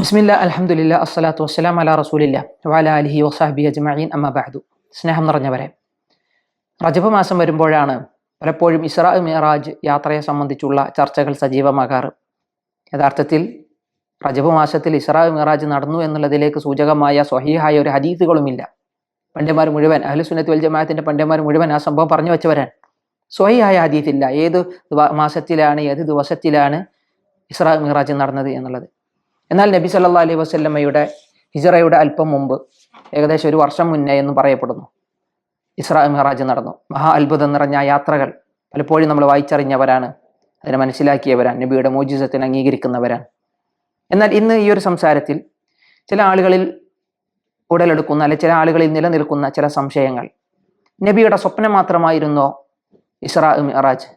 ബിസ്മില്ല അലഹമുല്ല അസ്സലാത്തു വസ്സലാം അല റസൂലില്ല വാല അലിഹി വസാഹബി അജ്മഈൻ അമ്മ ബഅദു. സ്നേഹം നിറഞ്ഞവരെ റജബ് മാസം വരുമ്പോഴാണ് പലപ്പോഴും ഇസ്രാ മിറാജ് യാത്രയെ സംബന്ധിച്ചുള്ള ചർച്ചകൾ സജീവമാകാറ്. യഥാർത്ഥത്തിൽ റജബ് മാസത്തിൽ ഇസ്രാ മിറാജ് നടന്നു എന്നുള്ളതിലേക്ക് സൂചകമായ സ്വഹീഹായ ഒരു ഹദീസുകളുമില്ല. പണ്ഡ്യന്മാർ മുഴുവൻ അഹ്ലുസുന്നത്ത് വൽ ജമാഅത്തിന്റെ പണ്ഡ്യന്മാർ മുഴുവൻ ആ സംഭവം പറഞ്ഞു വെച്ചവരാൻ സ്വഹീഹായ ഹദീസില്ല ഏത് മാസത്തിലാണ് ഏത് ദിവസത്തിലാണ് ഇസ്രാ മിറാജ് നടന്നത് എന്നുള്ളത്. എന്നാൽ നബി സല്ലാ അലൈഹി വസല്ലമ്മയുടെ ഹിജറയുടെ അല്പം മുമ്പ് ഏകദേശം ഒരു വർഷം മുന്നേ എന്ന് പറയപ്പെടുന്നു ഇസ്രാ മെഹറാജ് നടന്നു. മഹാ അത്ഭുതം നിറഞ്ഞ യാത്രകൾ പലപ്പോഴും നമ്മൾ വായിച്ചറിഞ്ഞവരാണ് അതിനെ മനസ്സിലാക്കിയവരാണ് നബിയുടെ മോജിസത്തിന് അംഗീകരിക്കുന്നവരാണ്. എന്നാൽ ഇന്ന് ഈ ഒരു സംസാരത്തിൽ ചില ആളുകളിൽ ഉടലെടുക്കുന്ന അല്ലെ ചില ആളുകളിൽ നിലനിൽക്കുന്ന ചില സംശയങ്ങൾ. നബിയുടെ സ്വപ്നം മാത്രമായിരുന്നോ ഇസ്രാ മിറാജ്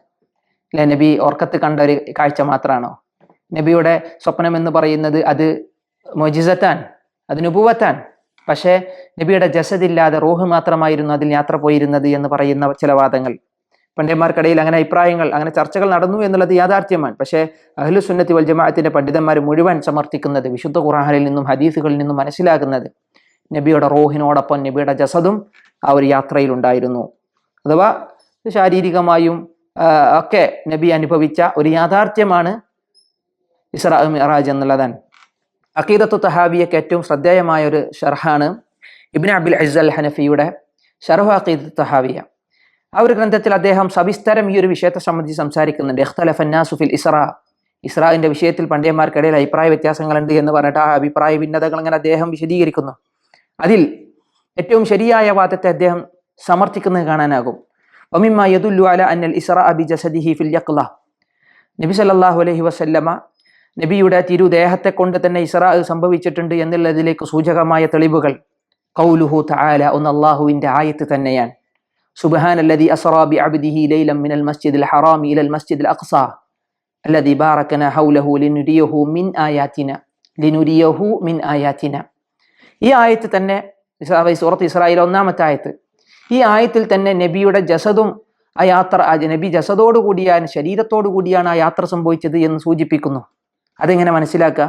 അല്ലെ നബി ഓർക്കത്ത് കണ്ട ഒരു കാഴ്ച മാത്രമാണോ? നബിയുടെ സ്വപ്നം എന്ന് പറയുന്നത് അത് മൊജിസത്താൻ അത് പക്ഷേ നബിയുടെ ജസദില്ലാതെ റോഹ് മാത്രമായിരുന്നു അതിൽ യാത്ര പോയിരുന്നത് എന്ന് പറയുന്ന ചില വാദങ്ങൾ. പണ്ഡിതന്മാർക്കിടയിൽ അങ്ങനെ അഭിപ്രായങ്ങൾ അങ്ങനെ ചർച്ചകൾ നടന്നു എന്നുള്ളത് യാഥാർത്ഥ്യമാണ്. പക്ഷേ അഹ്ലു സുന്നത്തി വൽ ജമാഅത്തിന്റെ പണ്ഡിതന്മാർ മുഴുവൻ സമർത്ഥിക്കുന്നത് വിശുദ്ധ ഖുറാനിൽ നിന്നും ഹദീസുകളിൽ നിന്നും മനസ്സിലാക്കുന്നത് നബിയുടെ റോഹിനോടൊപ്പം നബിയുടെ ജസദും ആ ഒരു യാത്രയിൽ ഉണ്ടായിരുന്നു. അഥവാ ശാരീരികമായും ഒക്കെ നബി അനുഭവിച്ച ഒരു യാഥാർത്ഥ്യമാണ് ഇസ്രാ മിറാജ് എന്നുള്ളതാണ് അക്കീദത്തു തഹാബിയക്ക് ഏറ്റവും ശ്രദ്ധേയമായ ഒരു ഷർഹാണ് ഇബിൻ അബിൽ അസ് അൽ ഹനഫിയുടെ ഷർഹു അക്കീദത്ത് തഹാബിയ. ആ ഒരു ഗ്രന്ഥത്തിൽ അദ്ദേഹം സവിസ്തരം ഈ ഒരു വിഷയത്തെ സംബന്ധിച്ച് സംസാരിക്കുന്നുണ്ട്. ഇഖ്തലഫ അന്നാസു ഫിൽ ഇസ്രാ ഇസ്രാഇന്റെ വിഷയത്തിൽ പണ്ഡിതന്മാർക്കിടയിൽ അഭിപ്രായ വ്യത്യാസങ്ങളുണ്ട് എന്ന് പറഞ്ഞിട്ട് ആ അഭിപ്രായ ഭിന്നതകൾ അങ്ങനെ അദ്ദേഹം വിശദീകരിക്കുന്നു. അതിൽ ഏറ്റവും ശരിയായ വാദത്തെ അദ്ദേഹം സമർത്ഥിക്കുന്നത് കാണാനാകും. ഒമിമ്മ യദുല്ലു അല അന്നൽ ഇസ്ര അബി ജസദിഹി ഫിൽ യഖ്ല നബി സല്ലല്ലാഹു അലൈഹി വസല്ലമ നബിയുടെ തിരുദേഹത്തെ കൊണ്ട് തന്നെ ഇസ്രാ സംഭവിച്ചിട്ടുണ്ട് എന്നുള്ളതിലേക്ക് സൂചകമായ തെളിവുകൾ. കൗലുഹു താല ഒന്ന് അള്ളാഹുവിന്റെ ആയത്ത് തന്നെയാണ്. സുബഹാൻ അല്ലതി അസറാബി അബ്ദിഹി ലൈലം മിനൽ മസ്ജിദിൽ ഹറാമി ഇലൽ മസ്ജിദിൽ അഖ്സ. അല്ലതി ബാറക്കന ഹൗലഹു ലിനുരിയഹു മിൻ ആയാത്തിന ലിനുരിയഹു മിൻ ആയാത്തിന. ഈ ആയത്ത് തന്നെ സൂറത്ത് ഇസ്രായേൽ ഒന്നാമത്തെ ആയത്ത്. ഈ ആയത്തിൽ തന്നെ നബിയുടെ ജസദും ആ യാത്ര നബി ജസദോടുകൂടിയാണ് ശരീരത്തോടു കൂടിയാണ് ആ യാത്ര സംഭവിച്ചത് എന്ന് സൂചിപ്പിക്കുന്നു. അതെങ്ങനെ മനസ്സിലാക്കുക?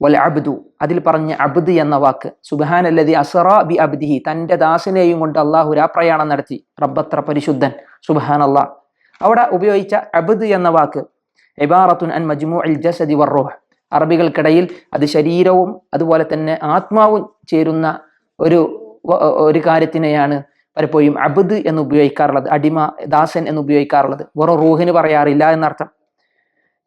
വൽ അബ്ദു അതിൽ പറഞ്ഞ അബ്ദ് എന്ന വാക്ക്. സുബാൻ അല്ലതി അസറ ബി അബ്ദിഹി തന്റെ ദാസിനെയും കൊണ്ട് അള്ളാഹു രാപ്രയാണം നടത്തി. റബ്ബത്ര പരിശുദ്ധൻ സുബാൻ അള്ളാഹ് അവിടെ ഉപയോഗിച്ച അബ്ദ് എന്ന വാക്ക് ഇബാറത്തുൻ അൻ മജ്മു അൽ ജസദി വർറോഹ് അറബികൾക്കിടയിൽ അത് ശരീരവും അതുപോലെ തന്നെ ആത്മാവും ചേരുന്ന ഒരു ഒരു കാര്യത്തിനെയാണ് പലപ്പോഴും അബ്ദ് എന്ന് ഉപയോഗിക്കാറുള്ളത് അടിമ ദാസൻ എന്ന് ഉപയോഗിക്കാറുള്ളത്. വെറും റൂഹിന് പറയാറില്ല എന്നർത്ഥം.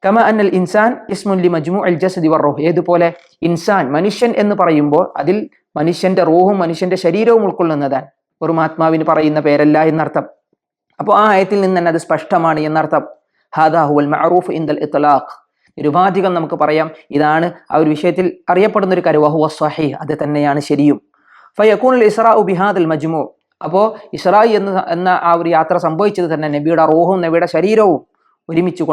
കമ അന്നൽ ഇൻസാൻ ഇസ്മുല്ലി മജ്മു അൽ ജസദി വർറോഹ് ഏതുപോലെ? ഇൻസാൻ മനുഷ്യൻ എന്ന് പറയുമ്പോൾ അതിൽ മനുഷ്യന്റെ റൂഹും മനുഷ്യന്റെ ശരീരവും ഉൾക്കൊള്ളുന്നതാണ്. ഒരു ആത്മാവിന് പറയുന്ന പേരല്ല എന്നർത്ഥം. അപ്പോൾ ആ ആയത്തിൽ നിന്ന് തന്നെ അത് സ്പഷ്ടമാണ് എന്നർത്ഥം. ഹാദാ ഹുവൽ മഅറൂഫ് ഇൻദൽ ഇത്ലാഖ്. നിരുപാധികം നമുക്ക് പറയാം. ഇതാണ് ആ ഒരു വിഷയത്തിൽ അറിയപ്പെടുന്ന ഒരു കാര്യം വഹുവ സ്വഹീഹ്. അത് തന്നെയാണ് ശരിയും. ഫയക്കൂനുൽ ഇസ്രാ ബിഹാദൽ മജ്മു അപ്പോൾ ഇസ്രായി എന്ന് എന്ന ആ ഒരു യാത്ര സംഭവിച്ചത് തന്നെ നബിയുടെ റൂഹും നബിയുടെ ശരീരവും ഒരുമിച്ച്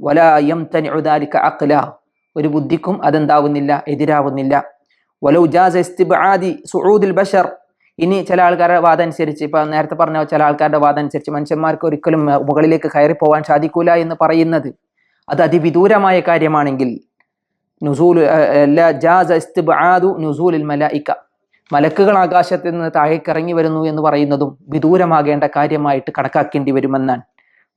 കൊണ്ടാണ് വല യം തനിഅുദാലിക അഖ്ല. ഒരു ബുദ്ധിക്കും അതെന്താവുന്നില്ല എതിരാവുന്നില്ല. വലൗ ജാസ ഇസ്തിബ്ആദി സുഊദുൽ ബഷർ. ഇനി ചില ആൾക്കാരുടെ വാദം അനുസരിച്ച് ഇപ്പൊ നേരത്തെ പറഞ്ഞ ചില ആൾക്കാരുടെ വാദം അനുസരിച്ച് മനുഷ്യന്മാർക്ക് ഒരിക്കലും മുകളിലേക്ക് കയറി പോകാൻ സാധിക്കൂല എന്ന് പറയുന്നത് അത് അതിവിദൂരമായ കാര്യമാണെങ്കിൽ. നുസൂൽ മലായിക്ക മലക്കുകൾ ആകാശത്ത് നിന്ന് താഴേക്കിറങ്ങി വരുന്നു എന്ന് പറയുന്നതും വിദൂരമാകേണ്ട കാര്യമായിട്ട് കണക്കാക്കേണ്ടി വരുമെന്നാണ്.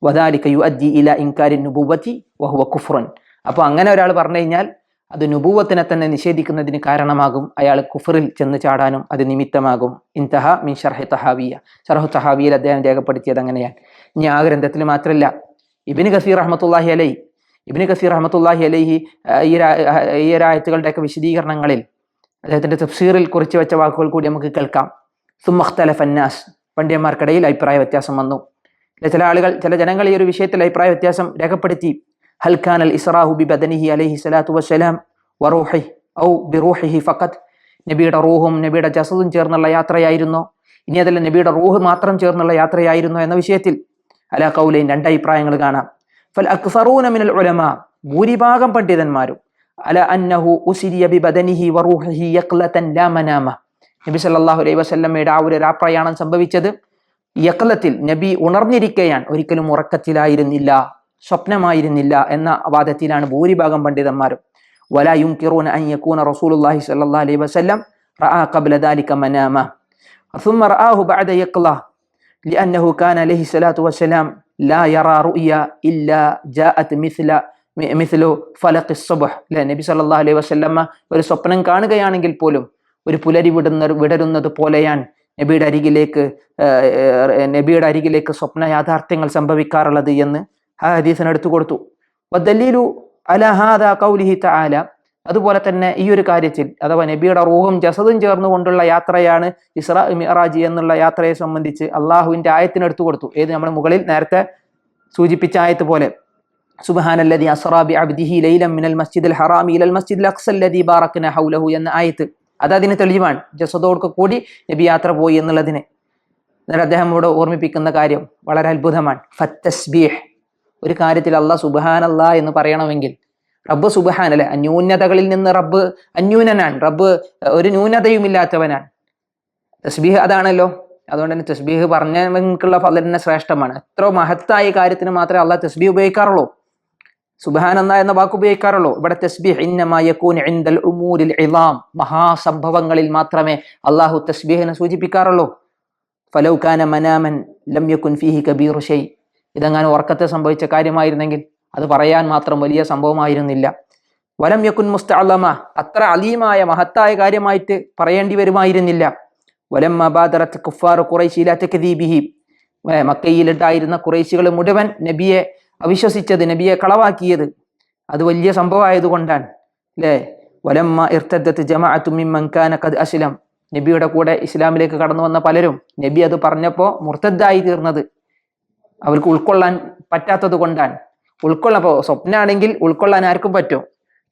വദാലിക യു അദ്ദി ഇല ഇൻകാരി നുബുവത്തി വഹുവ കുഫ്രൻ അപ്പോൾ അങ്ങനെ ഒരാൾ പറഞ്ഞു കഴിഞ്ഞാൽ അത് നുബൂവത്തിനെ തന്നെ നിഷേധിക്കുന്നതിന് കാരണമാകും. അയാൾ കുഫറിൽ ചെന്ന് ചാടാനും അത് നിമിത്തമാകും. ഇൻതഹ മിൻ ഷർഹെ തഹാവിയ. ഷർഹു തഹാവിയിൽ അദ്ദേഹം രേഖപ്പെടുത്തിയത് അങ്ങനെയാണ്. ഇനി ആ ഗ്രന്ഥത്തിൽ മാത്രമല്ല ഇബിന് കസീർ അഹമ്മത്തുല്ലാഹി അലൈ ഇബിന് കസീർ അഹമ്മത്തുല്ലാഹി അലൈഹി ഈ ഈ വിശദീകരണങ്ങളിൽ അദ്ദേഹത്തിന്റെ തഫ്സീറിൽ കുറിച്ച് വെച്ച വാക്കുകൾ കൂടി നമുക്ക് കേൾക്കാം. സുമഖ്തല ഫന്നാസ് പണ്ഡിയന്മാർക്കിടയിൽ അഭിപ്രായ വ്യത്യാസം വന്നു. ചില ആളുകൾ ചില ജനങ്ങൾ ഈ ഒരു വിഷയത്തിൽ അഭിപ്രായ വ്യത്യാസം രേഖപ്പെടുത്തി. ഹൽഖാൻ അൽ ഇസ്രാഹു ബി ബദനിഹി അലഹി സലാത്തു വസ്സലാം വറൂഹി ഔ ബിറൂഹിഹി ഫക്കത്ത് നബിയുടെ റൂഹും നബിയുടെ ജസദും ചേർന്നുള്ള യാത്രയായിരുന്നോ. ഇനി അതല്ല നബിയുടെ റൂഹ് മാത്രം ചേർന്നുള്ള യാത്രയായിരുന്നോ എന്ന വിഷയത്തിൽ അല കൗലൈൻ രണ്ട് അഭിപ്രായങ്ങൾ കാണാം. ഫൽ അക്സറൂന മിനൽ ഉലമ ഭൂരിഭാഗം പണ്ഡിതന്മാരും അല അന്നഹു ഉസിരിയ ബി ബദനിഹി വറൂഹിഹി യഖ്ലതൻ ലാ മനാമ. നബി സല്ലല്ലാഹു അലൈഹി വസല്ലമയുടെ ആ ഒരു രാപ്രയാണം സംഭവിച്ചത് യക്ലത്തിൽ നബി ഉണർന്നിരിക്കുകയാണ് ഒരിക്കലും ഉറക്കത്തിലായിരുന്നില്ല സ്വപ്നമായിരുന്നില്ല എന്ന വാദത്തിലാണ് ഭൂരിഭാഗം പണ്ഡിതന്മാരും ولا ينكرون أن يكون رسول الله صلى الله عليه وسلم رأى قبل ذلك مناما ثم رآه بعد يقظة لأنه كان عليه الصلاة والسلام لا يرى رؤيا إلا جاءت مثل മിഥിലു ഫലഖ് സുബഹ് അല്ലെ നബി സല്ലല്ലാഹു അലൈഹി വസല്ലമ്മ ഒരു സ്വപ്നം കാണുകയാണെങ്കിൽ പോലും ഒരു പുലരി വിടുന്ന വിടരുന്നത് പോലെയാണ് നബിയുടെ അരികിലേക്ക് നബിയുടെ അരികിലേക്ക് സ്വപ്ന യാഥാർത്ഥ്യങ്ങൾ സംഭവിക്കാറുള്ളത് എന്ന് ആ ഹദീസിന് എടുത്തു കൊടുത്തു. വദ്ദലീലു അലഹാദ കൗലിഹി താല അതുപോലെ തന്നെ ഈ ഒരു കാര്യത്തിൽ അഥവാ നബിയുടെ റൂഹും ജസദും ചേർന്നുകൊണ്ടുള്ള യാത്രയാണ് ഇസ്ര മിറാജ് എന്നുള്ള യാത്രയെ സംബന്ധിച്ച് അള്ളാഹുവിന്റെ ആയത്തിന് എടുത്തു കൊടുത്തു. ഏത് നമ്മുടെ മുകളിൽ നേരത്തെ സൂചിപ്പിച്ച ആയത്ത് പോലെ. സുബാനല്ലതി അസറാബി അബ്ദിഹി ലൈലം മിനൽ മസ്ജിദ് ഹറാമി ഇലൽ മസ്ജിദുൽ അക്സല്ലതി ബാറക്കിന ഹൗലഹു എന്ന ആയത്ത്. അത് അതിന് തെളിവാണ്. ജസദോടൊക്കെ കൂടി നബി യാത്ര പോയി എന്നുള്ളതിന്. എന്നാൽ അദ്ദേഹം ഇവിടെ ഓർമ്മിപ്പിക്കുന്ന കാര്യം വളരെ അത്ഭുതമാണ്. ഫത്തസ്ബീഹ്. ഒരു കാര്യത്തിൽ അള്ളാഹ് സുബഹാനല്ല എന്ന് പറയണമെങ്കിൽ റബ്ബ് സുബഹാൻ അല്ലെ? അന്യൂന്യതകളിൽ നിന്ന് റബ്ബ് അന്യൂനനാണ്. റബ്ബ് ഒരു ന്യൂനതയുമില്ലാത്തവനാണ്. തസ്ബീഹ് അതാണല്ലോ. അതുകൊണ്ട് തന്നെ തസ്ബീഹ് പറഞ്ഞവർക്കുള്ള ഫലം തന്നെ ശ്രേഷ്ഠമാണ്. എത്ര മഹത്തായ കാര്യത്തിന് മാത്രമേ അള്ളാഹ് തസ്ബീഹ് ഉപയോഗിക്കാറുള്ളൂ. സുബഹാനന്ദ എന്ന വാക്ക് ഉപയോഗിക്കാറുള്ളൂ. ഇവിടെ തസ്ബീഹ് ഇന്നമായൂൻ ഇൻദൽ ഉമൂരിൽ ഇളാം. മഹാസംഭവങ്ങളിൽ മാത്രമേ അള്ളാഹു തസ്ബീഹിനെ സൂചിപ്പിക്കാറുള്ളൂ. ഫലൗകാന മനാമൻ ലം ഫിഹി കബീർ ഷെയ് ഇതെങ്ങാനും ഉറക്കത്തെ സംഭവിച്ച കാര്യമായിരുന്നെങ്കിൽ അത് പറയാൻ മാത്രം വലിയ സംഭവമായിരുന്നില്ല. വലം യക്കുൻ മുസ്തഅലമ. അത്ര അലീമായ മഹത്തായ കാര്യമായിട്ട് പറയേണ്ടി വരുമായിരുന്നില്ല. വലം മബാദറത്ത് കുഫാർ കുറൈശീലാറ്റ് കദീബിഹി മക്കയിലുണ്ടായിരുന്ന കുറേശികൾ മുഴുവൻ നബിയെ അവിശ്വസിച്ചത് നബിയെ കളവാക്കിയത്. അത് വലിയ സംഭവമായതുകൊണ്ടാണ്. അല്ലേ? വലമ്മ ഇർത്തദ്ദത്ത് ജമാഅത്തു മിമ്മൻ കാന ഖദ് അസ്ലം. നബിയുടെ കൂടെ ഇസ്ലാമിലേക്ക് കടന്നു വന്ന പലരും നബി അത് പറഞ്ഞപ്പോൾ മുർത്തദ്ദായി തീർന്നത്. അവർക്ക് ഉൾക്കൊള്ളാൻ പറ്റാത്തത് കൊണ്ടാണ്. ഉൾക്കൊള്ളപ്പോ സ്വപ്നമാണെങ്കിൽ ഉൾക്കൊള്ളാൻ ആർക്കും പറ്റും.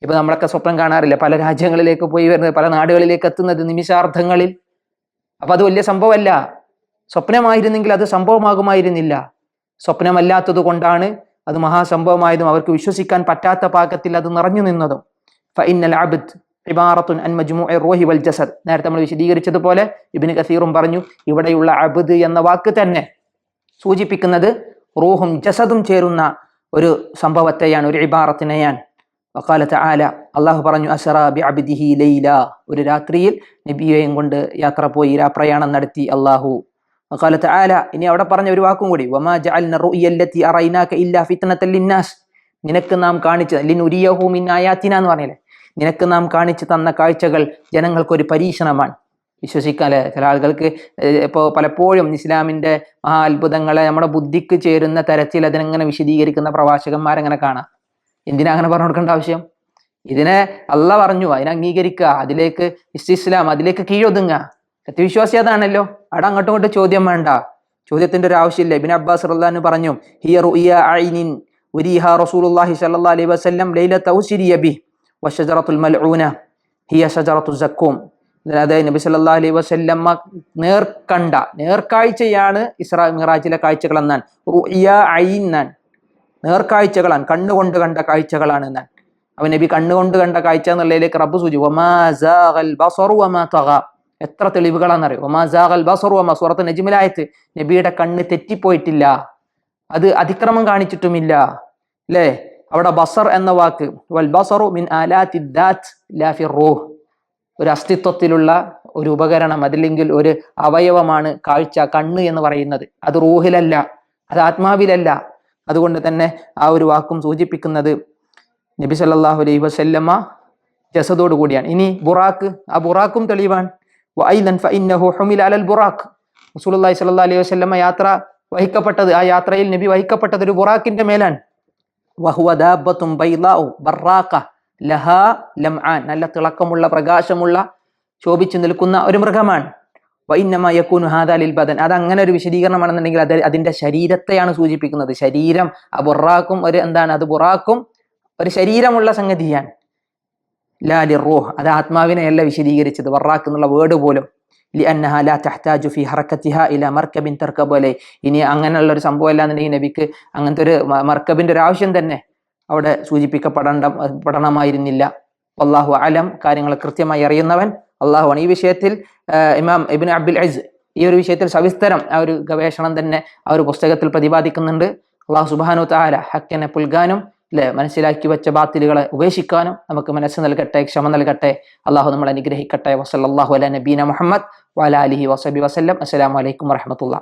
ഇപ്പൊ നമ്മളൊക്കെ സ്വപ്നം കാണാറില്ല? പല രാജ്യങ്ങളിലേക്ക് പോയി വരുന്നത് പല നാടുകളിലേക്ക് എത്തുന്നത് നിമിഷാർത്ഥങ്ങളിൽ അപ്പൊ അത് വലിയ സംഭവമല്ല. സ്വപ്നമായിരുന്നെങ്കിൽ അത് സംഭവമാകുമായിരുന്നില്ല. സ്വപ്നമല്ലാത്തത് കൊണ്ടാണ് അത് മഹാസംഭവമായതും അവർക്ക് വിശ്വസിക്കാൻ പറ്റാത്ത പാകത്തിൽ അത് നിറഞ്ഞു നിന്നതും. അബ്ദ് ഇബാറത്തുൻ അൻ മജ്മുഇ റൂഹി വൽ ജസദ്. നേരത്തെ നമ്മൾ വിശദീകരിച്ചതുപോലെ ഇബിന് കസീറും പറഞ്ഞു ഇവിടെയുള്ള അബ്ദ് എന്ന വാക്ക് തന്നെ സൂചിപ്പിക്കുന്നത് റൂഹും ജസദും ചേരുന്ന ഒരു സംഭവത്തെയാണ് ഒരു ഇബാറത്തിനെയാണ്. വക്കാലത്ത് ആല അള്ളാഹു പറഞ്ഞു അസറാബി അബിദിഹി ലൈല. ഒരു രാത്രിയിൽ നബിയെയും കൊണ്ട് യാത്ര പോയി രാപ്രയാണം നടത്തി അള്ളാഹു വക്കാലത്ത് തആല ഇനി അവിടെ പറഞ്ഞ ഒരു വാക്കും കൂടി വമാ ജഅൽന റുഅയല്ലത്തി അറൈനാക ഇല്ലാ ഫിത്നത്തൽ ലിന്നാസ്. നിനക്ക് നാം കാണിച്ച ലിനുരിയഹു മിൻ ആയാതിന എന്ന് പറഞ്ഞില്ലേ? നിനക്ക് നാം കാണിച്ചു തന്ന കാഴ്ചകൾ ജനങ്ങൾക്കൊരു പരീക്ഷണമാണ്. വിശ്വസിക്കാല്ലേ? ചില ആളുകൾക്ക് ഇപ്പോൾ പലപ്പോഴും ഇസ്ലാമിന്റെ മഹാ അത്ഭുതങ്ങളെ നമ്മുടെ ബുദ്ധിക്ക് ചേരുന്ന തരത്തിൽ അതിനെങ്ങനെ വിശദീകരിക്കുന്ന പ്രവാചകന്മാരെങ്ങനെ കാണാം. എന്തിനാ അങ്ങനെ പറഞ്ഞു കൊടുക്കേണ്ട ആവശ്യം? ഇതിനെ അല്ല പറഞ്ഞു അതിനെ അംഗീകരിക്കുക അതിലേക്ക് ഇസ്ലാം അതിലേക്ക് കീഴൊതുങ്ങുക. സത്യവിശ്വാസി അതാണല്ലോ. അവിടെ അങ്ങോട്ടും ഇങ്ങോട്ടും ചോദ്യം വേണ്ട. ചോദ്യത്തിന്റെ ഒരു ആവശ്യമില്ല. ഇബിൻ അബ്ബാസ് റഹ്ലാൻ പറഞ്ഞു ഹിയ റുഇയ ഐനിൻ ഉരീഹ റസൂലുള്ളാഹി സ്വല്ലല്ലാഹി അലൈഹി വസല്ലം ലൈലത ഉസ്രിയ ബി വശജറത്തുൽ മൽഊന ഹിയ ഷജറത്തു സക്കൂം നബി സല്ലല്ലാഹു അലൈഹി വസല്ലമ്മ നേർക്കണ്ട നേർക്കാഴ്ചയാണ് ഇസ്രാ മിറാജിലെ കാഴ്ചകൾ എന്നാണ്. റുഇയ എന്നാണ്. നേർക്കാഴ്ചകളാണ് കണ്ണുകൊണ്ട് കണ്ട കാഴ്ചകളാണ് എന്നാണ്. അവൻ നബി കണ്ണുകൊണ്ട് കണ്ട കാഴ്ച എന്നുള്ളതിലേക്ക് റബ്ബ് സൂചി വമാ ബസറു വമാ എത്ര തെളിവുകളാണെന്നറിയോ? ഒമാ ജാഗൽ ബസറു സുറത്ത് നജ്മിലായത്ത്. നബിയുടെ കണ്ണ് തെറ്റിപ്പോയിട്ടില്ല. അത് അതിക്രമം കാണിച്ചിട്ടുമില്ല. അല്ലേ അവിടെ ബസർ എന്ന വാക്ക്. വൽ ബസറു മിൻ റൂഹ്. ഒരു അസ്തിത്വത്തിലുള്ള ഒരു ഉപകരണം അതില്ലെങ്കിൽ ഒരു അവയവമാണ് കാഴ്ച കണ്ണ് എന്ന് പറയുന്നത്. അത് റൂഹിലല്ല. അത് ആത്മാവിലല്ല. അതുകൊണ്ട് തന്നെ ആ ഒരു വാക്കും സൂചിപ്പിക്കുന്നത് നബി സല്ലാഹു അലൈഹി വസല്ലമ്മ ജസദോട് കൂടിയാണ് ഇനി ബുറാക്ക്. ആ ബുറാക്കും തെളിവാണ്. ബുറാക്ക് റസൂലുള്ളാഹി സ്വല്ലല്ലാഹു അലൈഹി വസ്ലമ യാത്ര വഹിക്കപ്പെട്ടത് ആ യാത്രയിൽ നബി വഹിക്കപ്പെട്ടത് ഒരു ബുറാക്കിന്റെ മേലാണ്. ബറാഖ നല്ല തിളക്കമുള്ള പ്രകാശമുള്ള ശോഭിച്ചു നിൽക്കുന്ന ഒരു മൃഗമാണ്. വൈന്നമ ബദൻ. അത് അങ്ങനെ ഒരു വിശദീകരണമാണെന്നുണ്ടെങ്കിൽ അത് അതിന്റെ ശരീരത്തെയാണ് സൂചിപ്പിക്കുന്നത്. ശരീരം ആ ബുറാക്കും ഒരു എന്താണ്? അത് ബുറാക്കും ഒരു ശരീരമുള്ള സംഗതിയാണ്. ലാലി റൂഹ് അത് ആത്മാവിനെയല്ല വിശദീകരിച്ചത്. വറാഖ് എന്നുള്ള വേർഡ് പോലും ലി അന്നഹ ലാ തഹ്താജു ഫി ഹറക്കത്തിഹ ഇല മർക്കബിൻ തർക്കബോലെ. ഇനി അങ്ങനെയുള്ള ഒരു സംഭവം അല്ലാന്നുണ്ടെങ്കിൽ നബിക്ക് അങ്ങനത്തെ ഒരു മർക്കബിന്റെ ഒരു ആവശ്യം തന്നെ അവിടെ സൂചിപ്പിക്കപ്പെടേണ്ട പഠനമായിരുന്നില്ല അള്ളാഹു അലം കാര്യങ്ങൾ കൃത്യമായി അറിയുന്നവൻ അള്ളാഹുവാണ്. ഈ വിഷയത്തിൽ ഇമാം ഇബിൻ അബ്ദുൽ അസ് ഈ ഒരു വിഷയത്തിൽ സവിസ്തരം ആ ഒരു ഗവേഷണം തന്നെ ആ ഒരു പുസ്തകത്തിൽ പ്രതിപാദിക്കുന്നുണ്ട്. അള്ളാഹു സുബാനു താര ഹക്കനെ പുൽഗാനും അല്ലെ മനസ്സിലാക്കി വെച്ച ബാത്തിലുകളെ ഉപേക്ഷിക്കാനും നമുക്ക് മനസ്സ് നൽകട്ടെ ക്ഷമ നൽകട്ടെ. അള്ളാഹു നമ്മൾ അനുഗ്രഹിക്കട്ടെ. വസല്ലാഹു അല നബീന മുഹമ്മദ് വല അലിഹി വസബി വസ്ലം അസ്സലാമലൈക്കും വറഹമത്തുള്ള